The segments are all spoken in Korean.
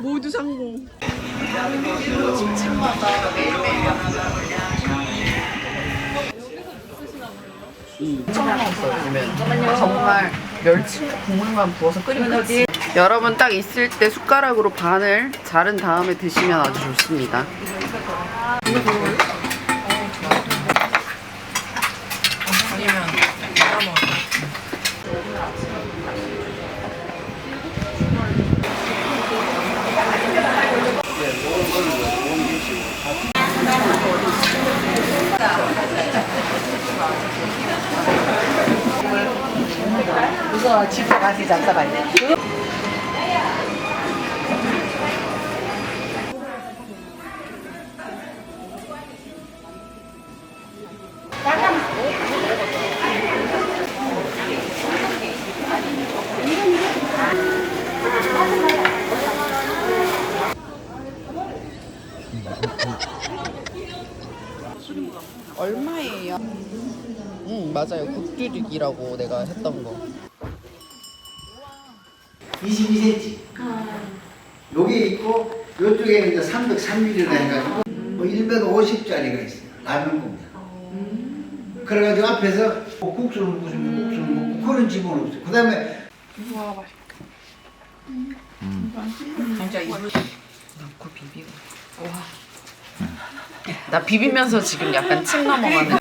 모두 성공. 집집마다 매일매일 요즘엔 정말 멸치 국물만 부어서 끓이면 끝이 여러분 딱 있을 때 숟가락으로 반을 자른 다음에 드시면 아주 좋습니다. 아니면 따먹어 그거 집에 가서 잡숴봐야 돼. 얼마예요? 응 맞아요 국주릭이라고 내가 했던 거. 22cm. 여기 있고 이쪽에는 이제 303mm라 해가지고 뭐 1m 50짜리가 있어요. 라면 공장. 그래가지고 앞에서 뭐 국수를 먹으면 국수를 먹고 그런 집은 없어요. 그 다음에 진짜 이불 넣고 비비고 와. 나 비비면서 지금 약간 침 넘어가는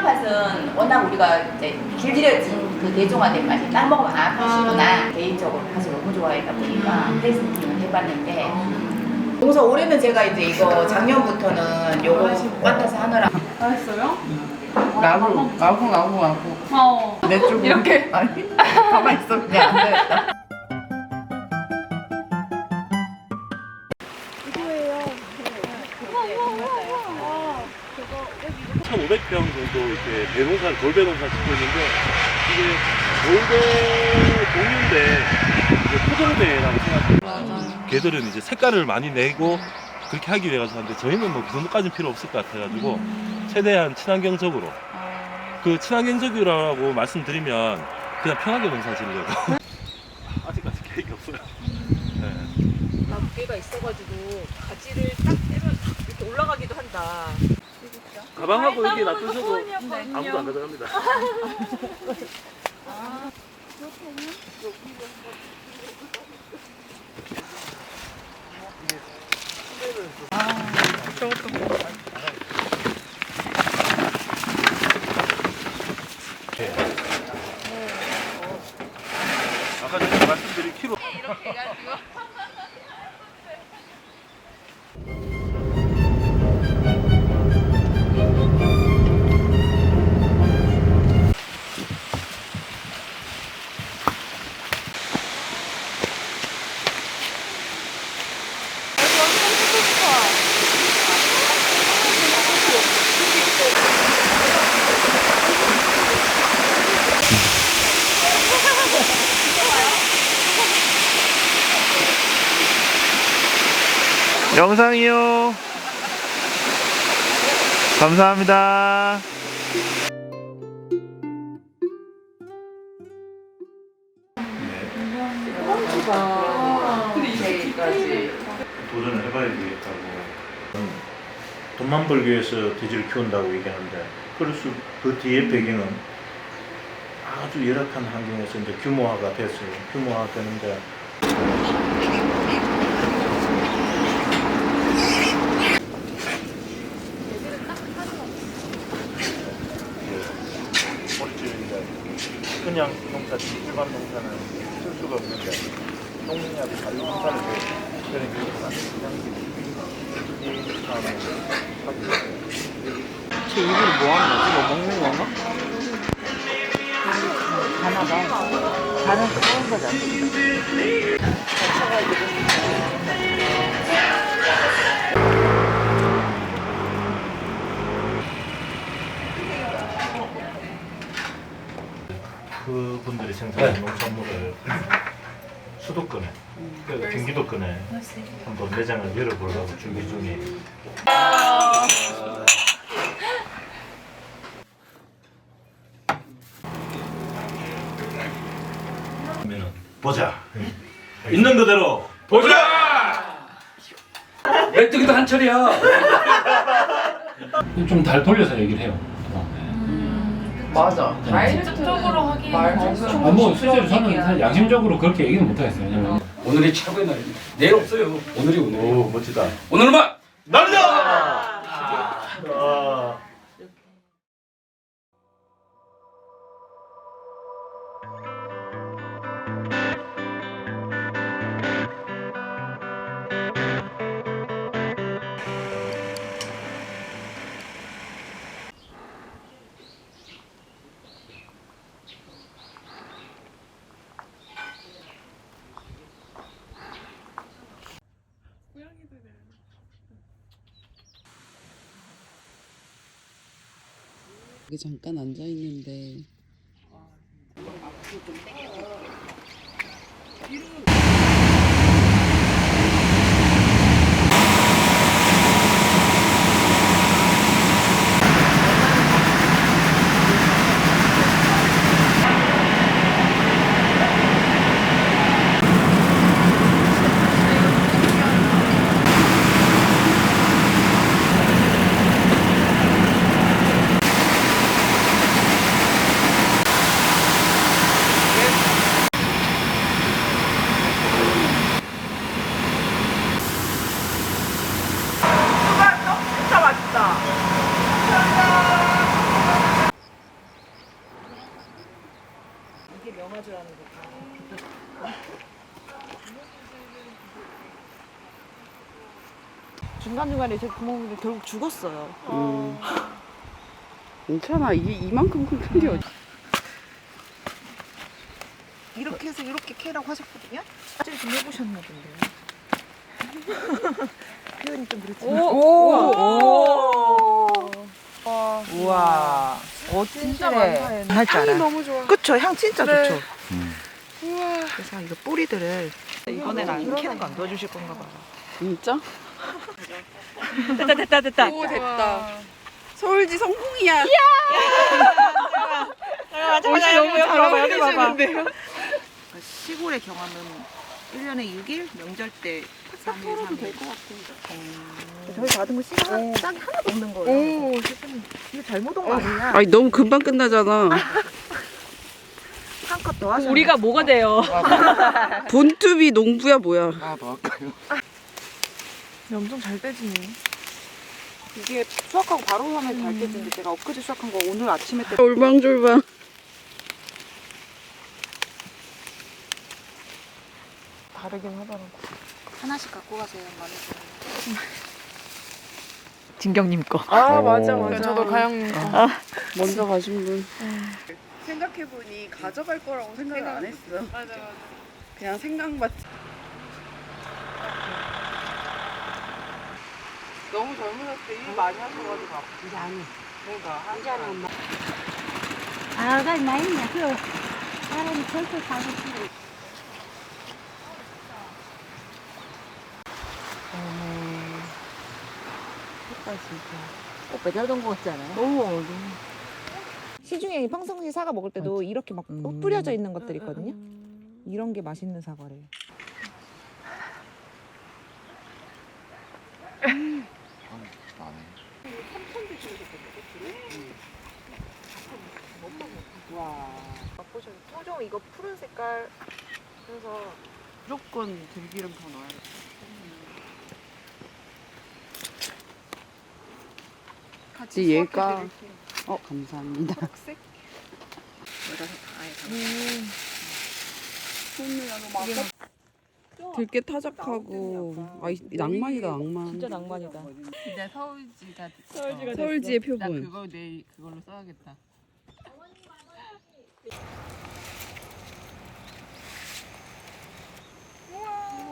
그러니까 이제 빨간 팥은 워낙 우리가 이제 길들여진 그 대중화된 맛이 딱 먹으면 아 팥이구나. 개인적으로 팥을 너무 좋아하다 보니까 테스팅을 해봤는데 그래서 올해는 제가 이제 이거 작년부터는 요거 꽈타서 하느라. 나고 나고 나고 나고. 어. 내 쪽으로. 이렇게. 아니 가만 있어. 그냥 안 되겠다 1,500평 정도 이렇게 대농사, 돌배농사 짓고 있는데 이게 돌배 동인데 이제 토종배라고 생각합니다. 개들은 이제 색깔을 많이 내고 그렇게 하기 위해 서 하는데 저희는 뭐 그 정도까지는 필요 없을 것 같아가지고 최대한 친환경적으로 그 친환경적이라고 말씀드리면 그냥 편하게 농사 지으려고 아직까지 계획이 없어요. 네. 무게가 있어가지고 가지를 딱 떼면 이렇게 올라가기도 한다. 가방하고 여기 놔두셔도 아무도 안 가져갑니다. 아까 제가 말씀드린 키로 영상이요. 감사합니다. 도전을 해봐야 되겠다고. 돈만 벌기 위해서 돼지를 키운다고 얘기하는데, 그럴 수, 그 뒤에 배경은 아주 열악한 환경에서 이제 규모화가 됐어요. 규모화 되는데, 그냥 농사, 일반 농사는 쓸 수가 없는데, 농약이 관리 농사를 해요. 그러니까 그냥 이 다음에 쟤 일부러 뭐 하는 거지? 뭐 먹는 건가? 하나가 다른 그런 거잖아. 생산한 농산물을 수도권에 그 경기도권에 한번 매장을 열어보려고 준비 중이에요. 그러면은 보자. 있는 그대로 멘트기도 한철이야. 좀달 돌려서 얘기를 해요. 맞아. 직접적으로 말 아, 뭐 실제로 저는 사실 양심적으로 그렇게 얘기는 못하겠어요. 왜냐면 오늘이 최고의 날입니다. 내일 없어요. 오늘이 오늘. 오 멋지다. 오늘만 여기 잠깐 앉아 있는데. 진짜 맛있다. 이게 명화주라는 거다. 중간중간에 제 구멍이 결국 죽었어요. 음. 괜찮아 이게 이만큼 큰게 어디 이렇게 해서 이렇게 캐라고 하셨거든요? 사진 좀 해보셨나 본데요. 표현이 좀 그렇지. 오! 오! 우와. 오, 진짜. 많다. 할줄 알아. 너무 좋아. 그쵸, 향 진짜 네. 좋죠. 우와. 그래서 이거 뿌리들을 이번에는 안 캐는 거 안 도와주실 건가 봐요. 진짜? 됐다, 됐다, 됐다. 오 됐다 서울지 성공이야 너무 잘 어울리시는데요? 그러니까 시골의 경험은 1년에 6일, 명절 때 3일, 3일. 저희 받은 거 씨가 짝이 하나도 없는 거예요. 오, 세상에. 이거 잘못 온 거 아니야? 아니 너무 금방 끝나잖아 한 컷 더 하셨네. 우리가 뭐가 돼요? 본투비 농부야 뭐야 엄청 잘 떼지네. 이게 수확하고 바로 하면 잘 깨지는데 제가 엊그제 수확한 거 오늘 아침에 때 올방졸방 다르긴 하더라고. 하나씩 갖고 가세요, 많이 진경님 거. 아 맞아 맞아 저도 가영님 거. 먼저 가신 분 생각해보니 가져갈 거라고 생각을 안 했어 맞아, 맞아. 그냥 생각만 너무 젊으셨을 때 일 많이 하셔가지고 이제 안 해. 그러니까 이제 안 해. 아, 나 나이냐. 그 사람이 절대 가고 싶어. 오빠 잘돈거 같잖아요. 너무 어려. 시중에 평상시 사과 먹을 때도 이렇게 막 뿌려져 있는 것들 있거든요. 이런 게 맛있는 사과래요. 맛보셔요. 토종 이거 푸른 색깔. 그래서 무조건 들기름 더 넣어야 돼. 같이 얘가 어 감사합니다. 색? 들깨 타작하고 아 이- 낭만이다 낭만. 진짜 낭만이다. 진짜 서울지가 서울지가 서울지의 나 표본. 그거 내일 그걸로 써야겠다.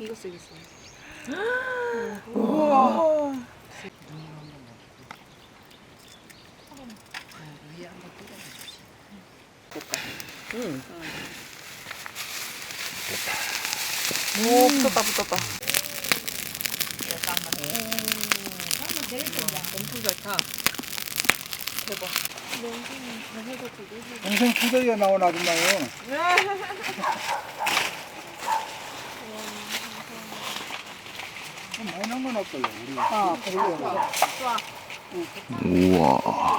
이거 쓰겠어 요. 오 붙었다 붙었다. 엄청 잘 타. 대박. 동생 투덜이가 나온 아줌마요. 많이 난건 없어요. 우리. 아, 우와.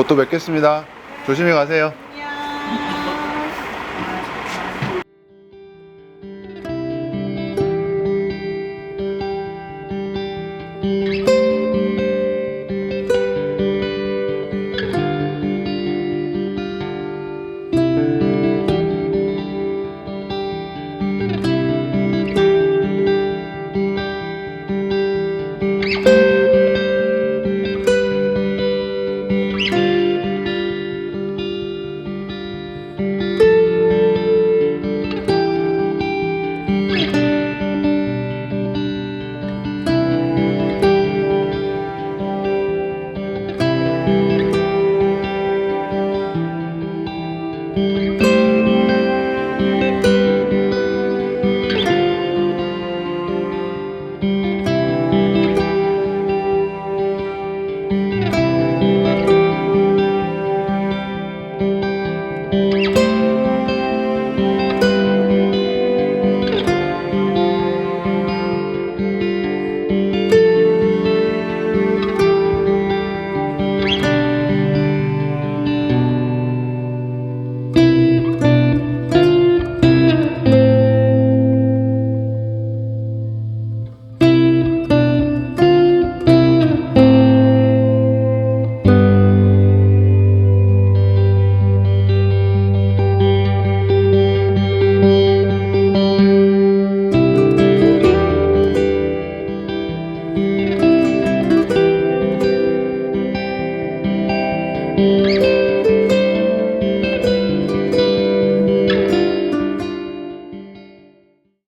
봇도 뵙겠습니다. 조심히 가세요.